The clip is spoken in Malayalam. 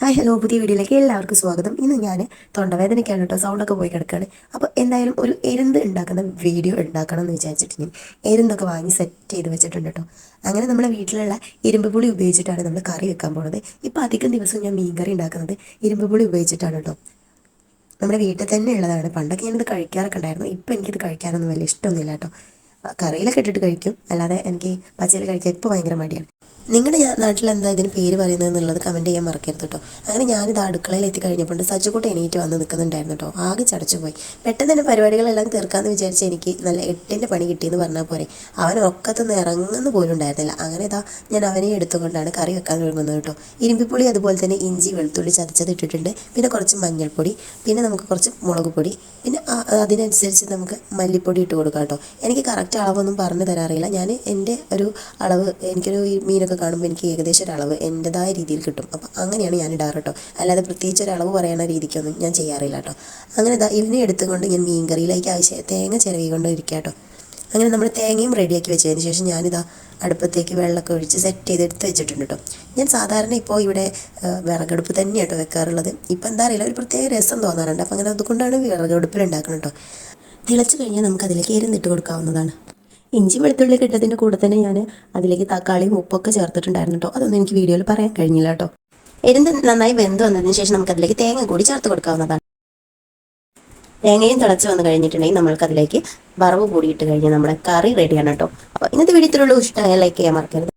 ഹായ് ഹലോ പുതിയ വീഡിയോയിലേക്ക് എല്ലാവർക്കും സ്വാഗതം. ഇന്ന് ഞാൻ തൊണ്ടവേദനയ്ക്കാണ് കേട്ടോ സൗണ്ടൊക്കെ പോയി കിടക്കുകയാണ് അപ്പോൾ എന്തായാലും ഒരു എരുന്ത് ഉണ്ടാക്കുന്ന വീഡിയോ ഉണ്ടാക്കണം എന്ന് വിചാരിച്ചിട്ട് ഞാൻ എരുന്തൊക്കെ വാങ്ങി സെറ്റ് ചെയ്ത് വെച്ചിട്ടുണ്ട് കേട്ടോ. അങ്ങനെ നമ്മുടെ വീട്ടിലുള്ള ഇരുമ്പ് പുളി ഉപയോഗിച്ചിട്ടാണ് നമ്മൾ കറി വെക്കാൻ പോണത്. ഇപ്പോൾ അധികം ദിവസം ഞാൻ മീൻ കറി ഉണ്ടാക്കുന്നത് ഇരുമ്പ് പുളി ഉപയോഗിച്ചിട്ടാണ് കേട്ടോ. നമ്മുടെ വീട്ടിൽ തന്നെ ഉള്ളതാണ്. പണ്ടൊക്കെ ഞാനിത് കഴിക്കാറൊക്കെ ഉണ്ടായിരുന്നു. ഇപ്പം എനിക്കിത് കഴിക്കാനൊന്നും വലിയ ഇഷ്ടമൊന്നുമില്ല കേട്ടോ. കറിയിലൊക്കെ ഇട്ടിട്ട് കഴിക്കും. അല്ലാതെ എനിക്ക് പച്ചയിൽ കഴിക്കാൻ ഇപ്പോൾ ഭയങ്കര മടിയാണ്. നിങ്ങളുടെ നാട്ടിൽ എന്താ ഇതിന് പേര് പറയുന്നത് എന്നുള്ളത് കമന്റ് ചെയ്യാൻ മറക്കരുത് കേട്ടോ അങ്ങനെ ഞാനിത് അടുക്കളയിൽ എത്തി കഴിഞ്ഞപ്പോൾ സജ്ജക്കൂട്ട് എണീറ്റ് വന്ന് നിൽക്കുന്നുണ്ടായിരുന്നു കേട്ടോ ആകെ ചടച്ചു പോയി പെട്ടെന്ന് തന്നെ പരിപാടികളെല്ലാം തീർക്കാമെന്ന് വിചാരിച്ച് എനിക്ക് നല്ല എട്ടിന്റെ പണി കിട്ടിയെന്ന് പറഞ്ഞാൽ പോരെ. അവൻ ഒക്കത്തൊന്ന് ഇറങ്ങുന്ന പോലും ഉണ്ടായിരുന്നില്ല. അങ്ങനെ ഇതാ ഞാൻ അവനെ എടുത്തുകൊണ്ടാണ് കറി വെക്കാൻ തുടങ്ങുന്നത് കേട്ടോ ഇരുമ്പിപ്പൊളി അതുപോലെ തന്നെ ഇഞ്ചി വെളുത്തുള്ളി ചതച്ചത് ഇട്ടിട്ടുണ്ട്. പിന്നെ കുറച്ച് മഞ്ഞൾപ്പൊടി പിന്നെ നമുക്ക് കുറച്ച് മുളക് പൊടി പിന്നെ അതിനനുസരിച്ച് നമുക്ക് മല്ലിപ്പൊടി ഇട്ട് കൊടുക്കാം കേട്ടോ എനിക്ക് കറക്റ്റ് അളവൊന്നും പറഞ്ഞു തരാറില്ല. ഞാൻ എന്റെ ഒരു അളവ് എനിക്കൊരു മീനൊക്കെ കാണുമ്പോൾ എനിക്ക് ഏകദേശം ഒരു അളവ് എന്റെതായ രീതിയിൽ കിട്ടും. അപ്പോൾ അങ്ങനെയാണ് ഞാൻ ഇടാറ് കേട്ടോ അല്ലാതെ പ്രത്യേകിച്ച് ഒരു അളവ് പറയണ രീതിക്കൊന്നും ഞാൻ ചെയ്യാറില്ല കേട്ടോ അങ്ങനെ ഇതാ ഇതിനെ എടുത്തുകൊണ്ട് ഞാൻ മീൻ കറിയിലേക്ക് ആവശ്യം തേങ്ങ ചിരവി കൊണ്ട് ഇരിക്കുക കേട്ടോ അങ്ങനെ നമ്മൾ തേങ്ങയും റെഡിയാക്കി വെച്ചതിന് ശേഷം ഞാനിതാ അടുപ്പത്തേക്ക് വെള്ളമൊക്കെ ഒഴിച്ച് സെറ്റ് ചെയ്ത് എടുത്ത് വെച്ചിട്ടുണ്ട് കേട്ടോ ഞാൻ സാധാരണ ഇപ്പോൾ ഇവിടെ വിറകടുപ്പ് തന്നെയാണ് കേട്ടോ വെക്കാറുള്ളത്. ഇപ്പം എന്താ അറിയില്ല ഒരു പ്രത്യേക രസം തോന്നാറുണ്ട്. അപ്പം അങ്ങനെ അതുകൊണ്ടാണ് വിറകടുപ്പിൽ ഉണ്ടാക്കുന്നത് കേട്ടോ തിളച്ച് കഴിഞ്ഞാൽ നമുക്കതിലേക്ക് എരുന്നിട്ട് കൊടുക്കാവുന്നതാണ്. ഇഞ്ചി വെളുത്തുള്ളി കിട്ടതിന്റെ കൂടെ തന്നെ ഞാൻ അതിലേക്ക് തക്കാളിയും ഉപ്പൊക്കെ ചേർത്തിട്ടുണ്ടായിരുന്നു കേട്ടോ അതൊന്നും എനിക്ക് വീഡിയോയിൽ പറയാൻ കഴിഞ്ഞില്ല കേട്ടോ എരുന്ന് നന്നായി വെന്ത് വന്നതിന് ശേഷം നമുക്ക് അതിലേക്ക് തേങ്ങ കൂടി ചേർത്ത് കൊടുക്കാവുന്നതാണ്. തേങ്ങയും തിളച്ച് വന്ന് കഴിഞ്ഞിട്ടുണ്ടെങ്കിൽ നമ്മൾക്ക് അതിലേക്ക് വറവ് കൂടി ഇട്ട് കഴിഞ്ഞാൽ നമ്മുടെ കറി റെഡിയാണ് കേട്ടോ അപ്പോൾ ഇന്നത്തെ വീഡിയോ ഇഷ്ടമായ ലൈക്ക് ചെയ്യാൻ മറക്കരുത്.